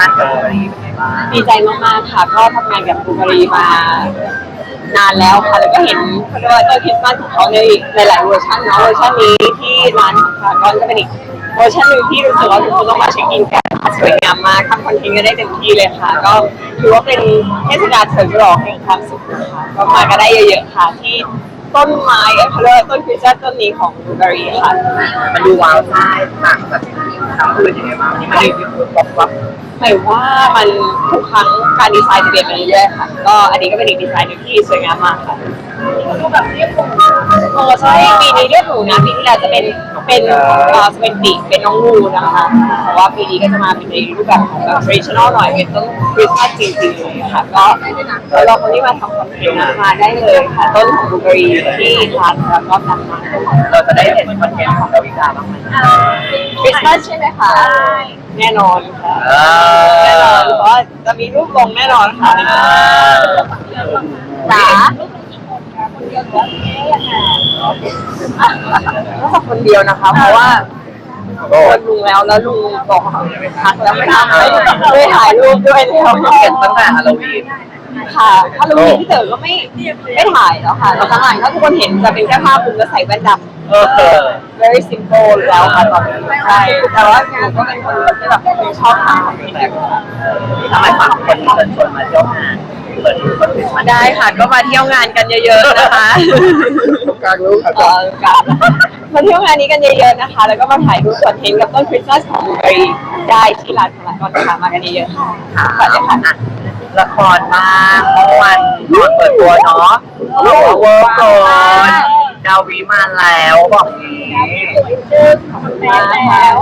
มาเจอรีเป็นไงบ้างดีใจมากๆค่ะ ก็ทำงานกับบูการีมานานแล้วค่ะ แล้วก็เห็นเขาเรียกว่าต้นคริสต์มาสของเขาในหลายๆเวอร์ชันเนาะเวอร์ชันนี้ที่ร้านของค่ะก็จะเป็นอีกเวอร์ชันหนึ่งที่รู้สึกว่าทุกคนต้องมาเช็คอินกันค่ะสวยงามมากทำคอนเทนต์กันได้เต็มที่เลยค่ะ ก็ถือว่าเป็นเทศกาลเฉลิมฉลองแห่งความสุขนะคะก็มากันได้เยอะๆค่ะที่ต้นไม้เอ่อเขาเรียกว่าต้นคริสต์มาสต้นนี้ของบูการีค่ะ มันดูว้าวใช่ต่างจาก ที่ทำเป็นยังไงบ้างที่มันรีวิวป๊อปป๊อปหมายว่ามันทุกครั้งการดีไซน์จะเปลี่ยนไปเรื่อยๆค่ะ ก็อันนี้ก็เป็นอีกดีไซน์หนึ่งที่สวยงามมากค่ะดูแบบเรียบหรูโอ้ใช่ปีนี้เรียบหรูนะปีที่แล้วจะเป็น เป็นเอ่อจะเป็นปีกเป็นน้องงูนะคะแต่ว่าปีนี้ก็จะมาเป็นในรูปแบบของแบบ traditional หน่อยเป็นต้นคริสต์มาสจริงๆเลยค่ะก็เราคนที่มาทำคอนเทนต์นะมาได้เลยค่ะต้นของบูเบอรี่ที่ทานแล้วก็นำมาเราจะได้เห็นคอนเทนต์ของดาวิกาบ้างไหมคริสต์มาสใช่ไหมคะแน่นอนค่ะเอแน่นอนอเพราะว่าจะมีรูปลงแน่นอนค่ะจ๋า ก็สักคนเดียวนะคะ เพราะว่าคนลุงแล้วแล้วลุงบอกทักแล้วไม่ทำไม่ไม่ถ่ายรูปด้วยแล้วเห็นตั้งแต่ฮาโลวีนค่ะถ้าลุงมีพี่เต๋อก็ไม่ไม่ถ่ายแล้วค่ะแล้วหลังๆถ้าทุกคนเห็นจะเป็นแค่ภาพคุณก็ใส่แว่นดำเออเออ very simple แล้วค่ะตอนนี้ใช่แต่ว่าหนูก็เป็นคนที่แบบชอบทำแบบนี้ทำไมฝากคนเชิญชวนมาเที่ยวงาน เปิดคอนเทนต์มาได้ค่ะก็มาเที่ยวงานกันเยอะๆนะคะกลางรู้ค่ะเอ่อกับมาเที่ยวงานนี้กันเยอะๆนะคะ แล้วก็มาถ่ายรูปคอนเทนต์กับต้นคริสต์มาสของบูเบอรีได้ที่ร้านพารากอนนะคะมากันเยอะๆค่ะค่ะขอบคุณค่ะอะละครมาเมื่อวันก่อนเปิดตัวเนาะเวิร์กเกินดาวิมาแล้วบอกนี้มาแล้ว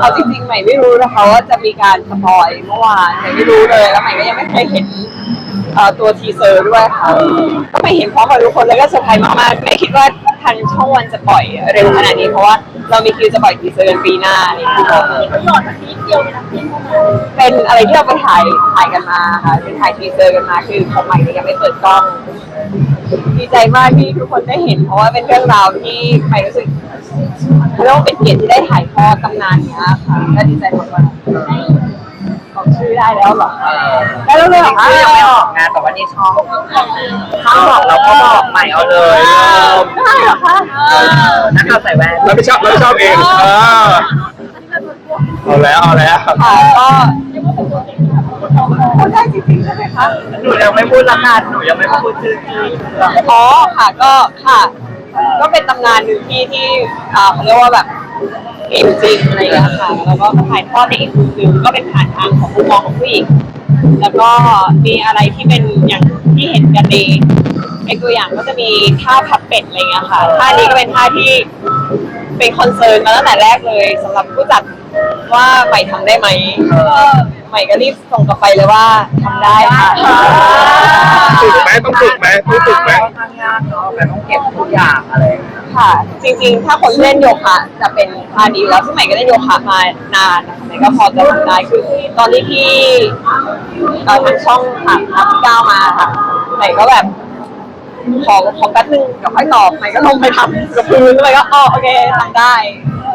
เอาจริงๆใหม่ไม่รู้นะคะว่าจะมีการสปอยเมื่อวานใหม่ไม่รู้เลยแล้วใหม่ก็ยังไม่เคยเห็น เอ่อตัวทีเซอร์ด้วยค่ะก็ไม่เห็นพร้อมกับทุกคนแล้วก็เซอร์ไพรส์มากๆไม่คิดว่าทางช่องวันจะปล่อยเร็วขนาดนี้เพราะว่าเรามีคิวจะปล่อยทีเซอร์กันปีหน้าเนี่คือบอกเกียวไป็นอะไรที่เราไปถ่ายถ่ายกันมาค่ะเป็นถ่ายทีเซอร์กันมาคือของใหม่เนี่ยยังไม่เปิดกล้อง ดีใจมากที่ทุกคนได้เห็น เพราะว่าเป็นเรื่องราวที่ใครรู้สึกเรียกว่าเป็นเกียรติที่ได้ถ่ายทอดตำนานเนี้ยค่ะก็ดีใจมากๆ ชื่อได้แล้วเหรอเออได้แล้วเลยเหรอคะชื่อยังไม่ออกงานแต่ว่านี่ช่องช่องบอกเราก็บอกใหม่เอาเลยได้เหรอคะเออนักข่าวใส่แว่นเราไม่ชอบเราไม่ชอบเองเออเอาแล้วเอาแล้วค่ะก็พูดได้จริงๆใช่ไหมคะหนูยังไม่พูดละกันหนูยังไม่พูดชื่อจริงอ๋อค่ะก็ค่ะ ก็เป็นตำนานหนึ่งที่ที่อ่าเขาเรียกว่าแบบ เองจริงอะไรอย่างเงี้ยค่ะแล้วก็ถ่ายทอดในอีกมุมหนึ่งก็เป็นผ่านทางของมุมมองของผู้หญิงแล้วก็มีอะไรที่เป็นอย่างที่เห็นกันในในตัวอย่างก็จะมีท่าพับเป็ดอะไรเงี้ยค่ะท่านี้ก็เป็นท่าที่เป็นคอนเซิร์นมาตั้งแต่แรกเลยสำหรับผู้จัดว่าไปทำได้ไหม ม่ก็รีบส่งกลับไปเลยว่าทำได้ค่ะฝึกไหมต้องฝึกไหมต้องฝึกไหมค่อนข้างยากเนาะแบบต้องเก็บทุกอย่างอะไรอย่างเงี้ยค่ะ จริงๆ ถ้าคนเล่นโยคะ จะเป็นท่านี้อยู่แล้วซึ่งใหม่ก็เล่นโยคะมานานนะคะใหม่ก็พอจะทำได้คือ ตอนที่พี่เอ่อทางช่องถามนะพี่ก้าวมาค่ะใหม่ก็แบบขอขอแป๊บนึงเดี๋ยวค่อยตอบใหม่ก็ลงไปทำกับพื้นเลยก็อ๋อโอเคทำได้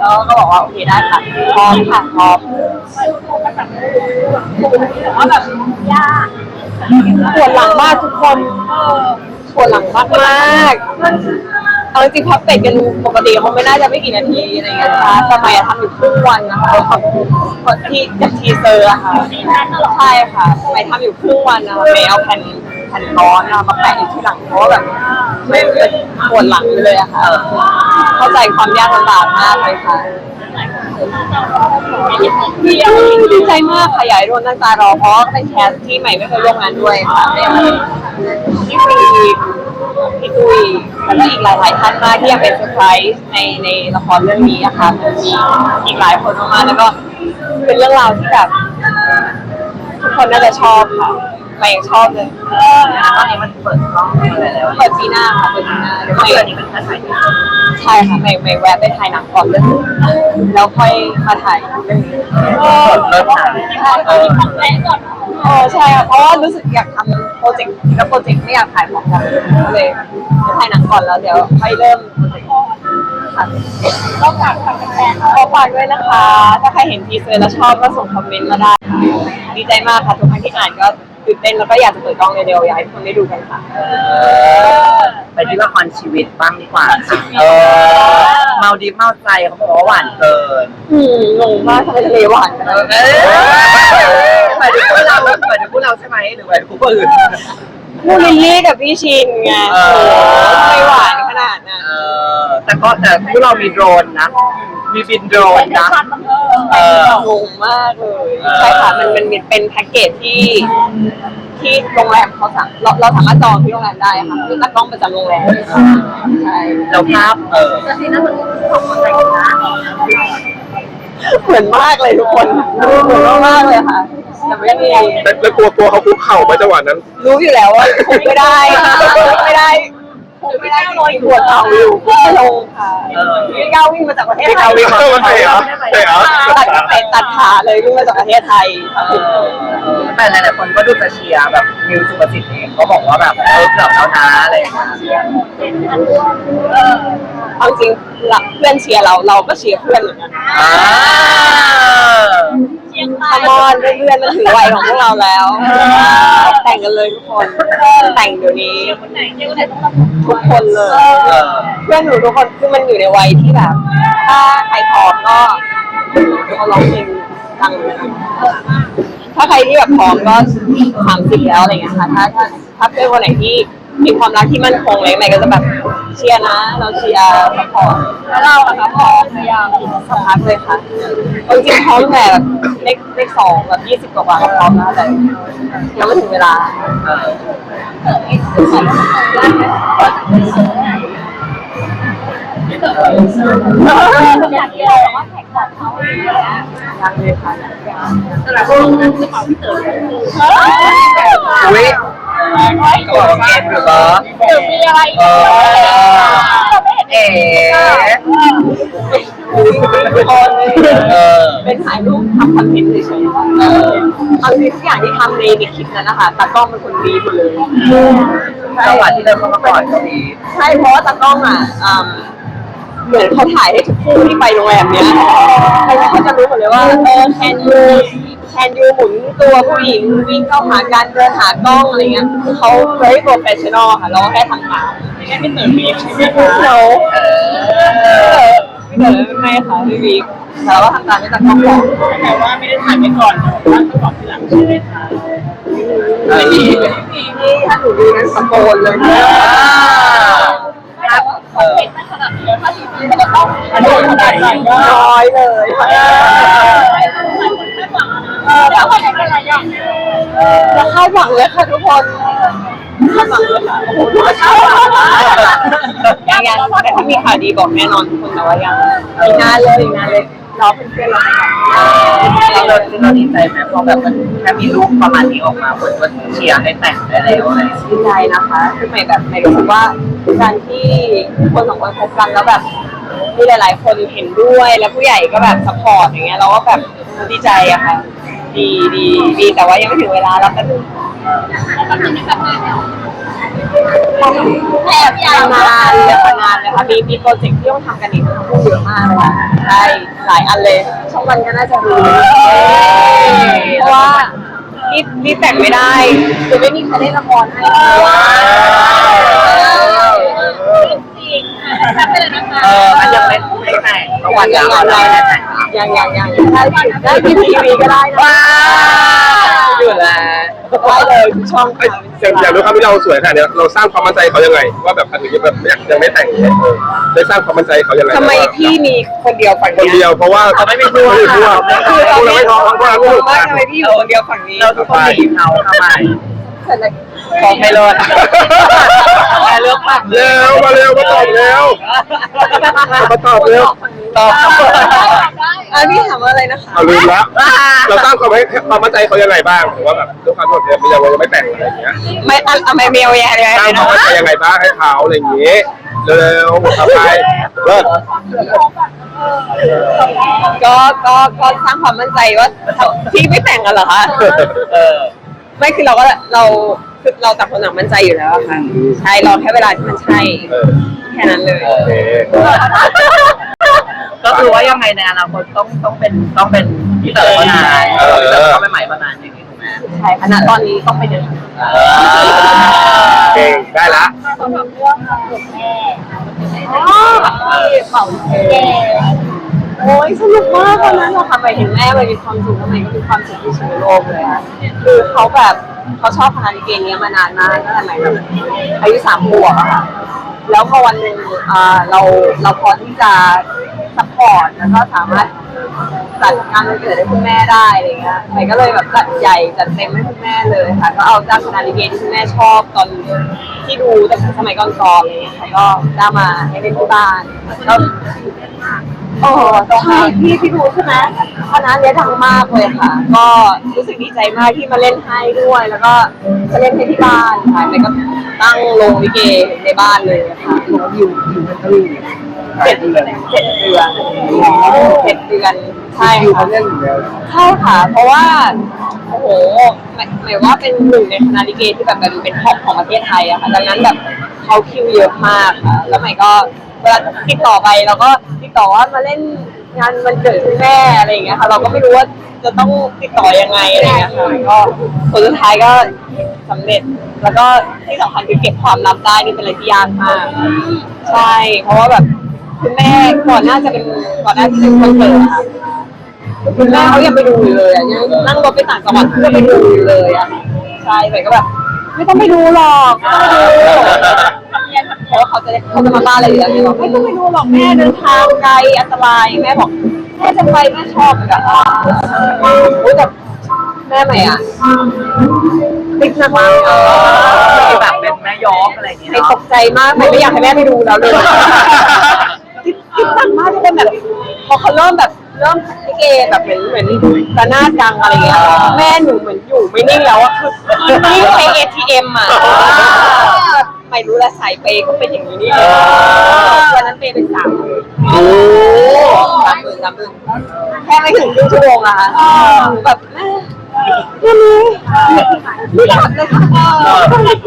แล้วก็บอกว่าโอเคได้ค่ะพร้อมค่ะพร้อมว่าแบบยากปวดหลังมากทุกคนปวดหลังมากมากๆเอาจริงๆพับเป็ดกันปกติเขาไม่น่าจะไม่กี่นาทีอะไรเงี้ยนะคะแต่ใหม่อะทำอยู่ครึ่งวันนะคะพอที่จากทีเซอร์อะค่ะใช่ค่ะใหม่ทำอยู่ครึ่งวันนะคะใหม่เอาแผ่น แผ่นร้อนอะมาแปะอยู่ที่หลังเพราะว่าแบบไม่เป็นปวดหลังไปเลยอะค่ะเข้าใจความยากลำบากมากเลยค่ะดีใจมากค่ะอยากให้ทุกคนตั้งตารอเพราะเป็นแคสที่ใหม่ไม่เคยร่วมงานด้วยค่ะไม่อย่างที่ฟรีพี่ตุ้ยแล้วก็อีกหลายๆท่านมากที่ยังเป็นเซอร์ไพรส์ในในละครเรื่องนี้นะคะมันมีอีกหลายคนมากๆแล้วก็เป็นเรื่องราวที่แบบทุกคนน่าจะชอบค่ะ ใหม่ยังชอบเลยตอนนี้มันเปิดกล้องอะไรแล้วเปิดปีหน้าค่ะเปิดปีหน้าเดี๋ยวก็ใหม่เดือนนี้เป็นแค่ถ่ายที่ใช่ค่ะไม่ไม่แวะไปถ่ายหนังก่อนเรื่องนี้แล้วค่อยมาถ่ายเรื่องนี้เริ่มถ่ายใช่เออเออใช่ค่ะเพราะว่ารู้สึกอยากทำโปรเจกต์แล้วโปรเจกต์ไม่อยากถ่ายพร้อมกันก็เลยไปถ่ายหนังก่อนแล้วเดี๋ยวค่อยเริ่มโปรเจกต์ค่ะก็ฝากฝากแฟนขอฝากด้วยนะคะ ถ้าใครเห็นทีเซอร์แล้วชอบก็ส่งคอมเมนต์มาได้ค่ะดีใจมากค่ะทุกครั้งที่อ่านก็ ตื่นเต้นแล้วก็อยากจะเปิดกล้องเร็วๆอยากให้ทุกคนได้ดูกันค่ะ ไปที่ละครชีวิตบ้างดีกว่าค่ะเออเมาดีเมาใจเขาบอกว่าหวานเกินอืมงงมากทำไมทะเลหวานขนาดเอนั้นอหมายถึงพวกเราหมายถึงพวกเราใช่ไหมหรือหมายถึงผู้อื่น มูลิลลี่กับพี่ชินไงเอโอ้อโหทำไมหวานขนาดนั้น เออแต่ก็แต่พวกเรามีโดรนนะ มีบินโดรนนะ เออ งงมากเลยเออ ใช่ค่ะมันมันเป็นแพ็กเกจที่ที่โรงแรมเขาสั่งเราเราสามารถจองที่โรงแรมได้ค่ะคือตั้งกล้องประจำโรงแรมใช่เราภาพเออเหมือนมากเลยทุกคนเหมือนมากๆเลยค่ะแต่ไม่มี แล้วแล้วกลัวกลัวเขาคุกเข่าไหมจังหวะนั้น รู้อยู่แล้วว่าคงไม่ได้คงไม่ได้ คงไม่ได้ลอยตัวเราอยู่ไม่ลงค่ะเออพี่ก้าววิ่งมาจากประเทศไทยพี่ก้าววิ่งมาเตะเหรอเตะเหรอตัดเตะตัดขาเลยวิ่งมาจากประเทศไทยค่ะเออแต่หลายๆคนก็ดูจะเชียร์แบบมิวสุประสิทธิ์เองก็บอกว่าแบบเออเกือบแล้วนะอะไรอย่างเงี้ยเอาจริงหลักเพื่อนเชียร์เราเราก็เชียร์เพื่อนเหมือนกัน อ่าคามอนเพื่อนๆมันถึงวัยของพวกเราแล้ว แต่งกันเลยทุกคน แต่งเดี๋ยวนี้ทุกคนเลยเออเพื่อนหนูทุกคนคือมันอยู่ในวัยที่แบบ ถ้าใครพร้อมก็เขาร้องเพลงดังเลยนะถ้าใครที่แบบพร้อมก็สามสิบแล้วอะไรเงี้ยค่ะ ถ้าถ้าถ้าเพื่อนคนไหนที่มีความรักที่มั่นคงอะไรใหม่ก็จะแบบ เชียร์นะ เราเชียร์ซัพอร์ตแล้วเราอะคะพร้อมหรือยังสักพักเลยค่ะเอาจริงๆพร้อมแต่แบบเลขเลขสองแบบยี่สิบกว่าๆก็พร้อมแล้วแต่ยังไม่ถึงเวลาเอออยากที่เราว่าแข่งกับเขาอย่างเงี้ยยังเลยค่ะอุ้ยก็บอกเก มหรือเปล่าเดี๋ยวมีอะไรเออเอ๋เออเป็นถ่ายรูปทำคอนเทนต์เฉยๆเออเอาจริงทุกอย่างที่ทำในในคลิปนั้นนะคะตากล้องเป็นคนดีหมดเลยจังหวะที่เดินเข้ามาก่อนก็ดีใช่เพราะว่าตากล้องอะอืมเหมือนเขาถ่ายให้ทุกคู่ที่ไปโรงแรมเนี้ยใครๆก็จะรู้หมดเลยว่าเออแคนยู แคนยูหมุนตัวผู้หญิงวิ่งเข้าหากันเดินหากล้องอะไรเงี้ยคือเขา very professional ค่ะเราก็แค่ทำตามไม่ใช่พี่เต๋อมีใช่ไหมคะเราพี่เต๋อไม่ค่ะพี่วิกแต่เราก็ทำตามที่ตากล้องบอกแต่ว่าไม่ได้ถ่ายไปก่อนว่าต้องบอกทีหลังใช่ไหมคะไม่มีไม่มีนี่ถ้าหนูดูนั้นตะโกนเลยครับคอมเมนต์มันขนาดนี้ถ้าทีนี้มันจะต้องอันนี้ขนาดไหนก็น้อยเลย แล้วมันเป็นอะไรอย่างจะคาดหวังเลยค่ะทุกคนคาดหวังเลยค่ะโอ้โหดูคาดหวังยังยังแต่ถ้ามีข่าวดีบอกแน่นอนทุกคนแต่ว่ายังอีกนานเลยอีกนานเลยรอเพื่อนๆเราไปก่อนเราเราเราดีใจไหมพอแบบมันแค่มีรูปประมาณนี้ออกมาคนก็เชียร์ให้แต่งได้แล้วอะไรอย่างเงี้ยดีใจนะคะคือใหม่แบบใหม่รู้สึกว่าการที่คนสองคนคบกันแล้วแบบมีหลาย ๆ คนเห็นด้วยแล้วผู้ใหญ่ก็แบบสปอร์ตอย่างเงี้ยเราก็แบบดีใจอะค่ะ ดีดีดีแต่ว่ายังไม่ถึงเวลาแล้วก็ดูแอบยาวนานเลยค่ะนานเลยค่ะมีมีโปรเจกต์ที่ต้องทำกันอีกทั้งคู่เยอะมากเลยค่ะใช่หลายอันเลยช่องวันก็น่าจะรู้เพราะว่านี่นี่แต่งไม่ได้คือไม่มีใครเล่นละครให้ เออมันยังไม่ไม่แต่งประวัติยัยังงยังไม่ได้แต่งยังยังยังได้ได้ที่ทีวีก็ได้นะว้าวอยู่แล้วได้เลยทุกช่องเอ้ยอยากอยากรู้ครับที่เราสวยขนาดเนี้ยเราสร้างความมั่นใจเขายังไง ว่าแบบอันนี้แบบอยากยังไม่แต่งเนี่ยเออได้สร้างความมั่นใจเขายังไงทำไมพี่มีคนเดียวฝั่งคนนี้เดียวเพราะว่าเขาไม่มีทั่วไม่มีทั่วคือพตอวนกเรานี้ไม่ท้องพวกเรางไม่งถูกมากกันทำไมพี่อยู่คนเดียวฝั่งนี้เราทุกคนหนีเขาทำไมเสร็จเลยฟ้องไม่เลิศแต่เลือกปาก เร็วมาเร็วมาตอบเร็ว มาตอบเร็วตอบอะพี่ถามว่าอะไรนะคะเอาลืมละ เราสร้างความให้ความมั่นใจเขายังไงบ้างหรือว่าแบบด้วยความที่แบบยังยังไม่แต่งอะไรอย่างเงี้ยไม่อะอะไม่เมลยังไงสร้างความมั่นใจยังไงบ้างให้เขาอะไรอย่างเงี้ยเร็วๆต่อไปเลิศก็ก็ก็สร้างความมั่นใจว่าพี่ไม่แต่งกันเหรอคะเออไม่คือเราก็เรา คือเราต่างคนต่างมั่นใจอยู่แล้วอะค่ะใช่รอแค่เวลาที่มันใช่เออแค่นั้นเลย โอเคก็คือว่ายังไงในอนาคตต้องต้องเป็นต้องเป็นพี่เต๋อเท่านั้นพี่เต๋อเขาเป็นใหม่เท่านั้นอย่างนี้ถูกไหมใช่ขณะตอนนี้ต้องเป็นอย่างนั้นเก่งได้ละอ๋อเป่าเค้ก โอ้ยสนุกมากตอนนั้นเราทำไปเห็นแม่ไปมีความสุขทำไมก็มีความสุขที่สุดในโลกเลยอะคือเขาแบบเขาชอบพนันเกเนี้ยมานานมากตั้งแต่สมัยแบบอายุสามขวบอะค่ะแล้วพอวันหนึ่งอ่าเราเราพอที่จะซัพพอร์ตแล้วก็สามารถ จัดงานวันเกิดให้คุณแม่ได้อะไรเงี้ยใหม่ก็เลยแบบจัดใหญ่จัดเต็มให้คุณแม่เลยค่ะ ก็เอาจ้างคณะลิเกที่คุณแม่ชอบตอนที่ดูแต่สมัยก่อนๆอะไรเงี้ยค่ะก็จ้ามาให้เล่นที่บ้านก็โอ้ใช่พี่ที่ดูใช่ไหมคณะเนี้ยดังมากเลยค่ะ ก็รู้สึกดีใจมากที่มาเล่นให้ด้วย แล้วก็มาเล่นให้ที่บ้านค่ะใหม่ก็ตั้งโรงลิเกในบ้านเลยค่ะอยู่อยู่มันก็อยู่เจ็ดเดือนเจ็ดเดือนเจ็ดเดือน ใช่ค่ะใช่ค่ะ เพราะว่าโอ้โหหมายหมายว่าเป็นหนึ่งในคณะลิเกที่แบบเป็นเป็นท็อปของประเทศไทยอะค่ะดังนั้นแบบเขาคิวเยอะมากค่ะ แล้วใหม่ก็เวลาติดต่อไปเราก็ติดต่อว่ามาเล่นงานวันเกิดคุณแม่อะไรอย่างเงี้ยค่ะ เราก็ไม่รู้ว่าจะต้องติดต่อยังไงอะไรอย่างเงี้ยค่ะก็ผลสุดท้ายก็สำเร็จ แล้วก็ที่สำคัญคือเก็บความลับได้นี่เป็นอะไรที่ยากมาก ใช่ เพราะว่าแบบคุณแม่ก่อนหน้าจะเป็นก่อนหน้าที่จะเป็นวันเกิดอะค่ะคุณแม่ เขายังไปดูอยู่เลยอะยังนั่งรถไปต่างจังหวัดเพื่อไปดูอยู่เลยอะใช่แต่ก็แบบไม่ต้องไปดูหรอกไม่ต้องไปดูเพราะว่าเขาจะได้เขาจะมาบ้านอะไรอยู่แล้วเนี่ยบอกไม่ต้องไปดูหรอกแม่เดินทางไกลอันตรายแม่บอกแม่จะไปแม่ชอบแบบโอ้ยแบบแม่ใหม่อะติดมากๆเอเอออแบบเป็นแม่ยกอะไรอย่างเงี้ยไม่เนาะตกใจมากไม่อยากให้แม่ไปดูแล้วเลยคิดคิดหนักมากทุกคนแบบ พอเขาเริ่มแบบเริ่มลิ เกแบบเหมือนเหมือนระนาดดังอะไรเงี้ยแม่หนูเหมือนอยู่ไม่นิ่งแล้วอะคือนิ่งไปเอทีเอ็มอะไม่รู้ละสายเปย์ก็เป็นอย่างนี้นี่เองวันนั้นเปย์เป็นสามหมื่นโอ้สามหมื่นสามหมื่นแค่ไม่ถึงครึ่งชั่วโมงอะค่ะหนูแบบ แม่แม่นี้รีบกลับเลยค่ะ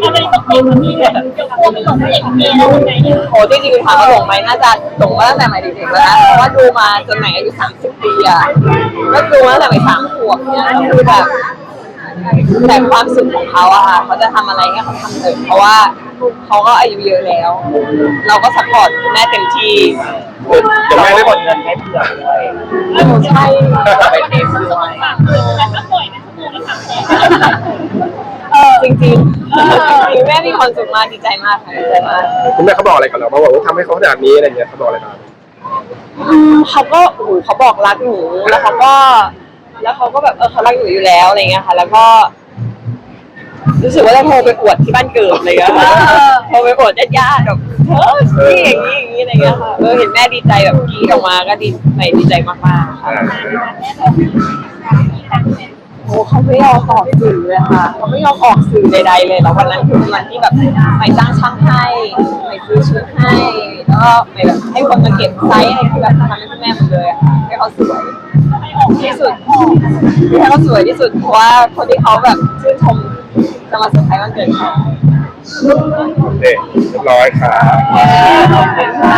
อะไรตกลงนี่เนี่ยจะกลัวไม่หลงไม่อย่างนี้แล้วยังไงเนี่ยโอ้จริงๆถามว่าหลงไหมน่าจะหลงมาตั้งแต่ใหม่เด็กๆแล้วนะเพราะว่าดูมาจนใหม่อายุ30ปีอะก็ดูมาตั้งแต่ใหม่สามขวบเนี่ยคือแบบแต่ความสุขของเขาอะค่ะเขาจะทำอะไรเนี่ยเขาทำเถอะเพราะว่าเขาก็อายุเยอะแล้ว เราก็ซัพพอร์ตคุณแม่เต็มที่เดี๋ยวแม่ได้หมดเงินให้เผื่อด้วยใช่ไปเทสด้วยแต่ก็ปล่อย จริงๆจริงๆแม่มีความสุขมากดีใจมากค่ะดีใจมากคุณแม่เขาบอกอะไรกับเราบ้างว่าทำให้เขาขนาดนี้อะไรเงี้ยเขาบอกอะไรกับเราอืมเขาก็โอ้โหเขาบอกรักหนูแล้วเขาก็ แล้วเขาก็แบบเออเขารักหนูอยู่แล้วอะไรเงี้ยค่ะ แล้วก็ รู้สึกว่าจะโทรไปอวดที่บ้านเกิดอะไรเงี้ยค่ะโทรไปอวดญาติๆแบบเธอนี่อย่างนี้อย่างนี้อะไรเงี้ยค่ะเออเห็นแม่ดีใจแบบกรีดออกมาก็ดีใหม่ดีใจมากๆค่ะโอ้ เขาไม่ยอมออกสื่อเลยค่ะเขาไม่ยอมออกสื่อใดๆเลยแล้ววันนั้นคือวันที่แบบใหม่จ้างช่างให้ใหม่ซื้อชุดให้แล้วก็ใหม่แบบให้คนมาเก็บไซส์อะไรคือแบบทำให้คุณแม่หมดเลยอะค่ะให้เขาสวยที่สุดให้เขาสวยที่สุดเพราะว่าคนที่เขาแบบชื่นชมจะมาเซอร์ไพรส์วันเกิดเขาโอเคเรียบร้อยครับขอบคุณค่ะ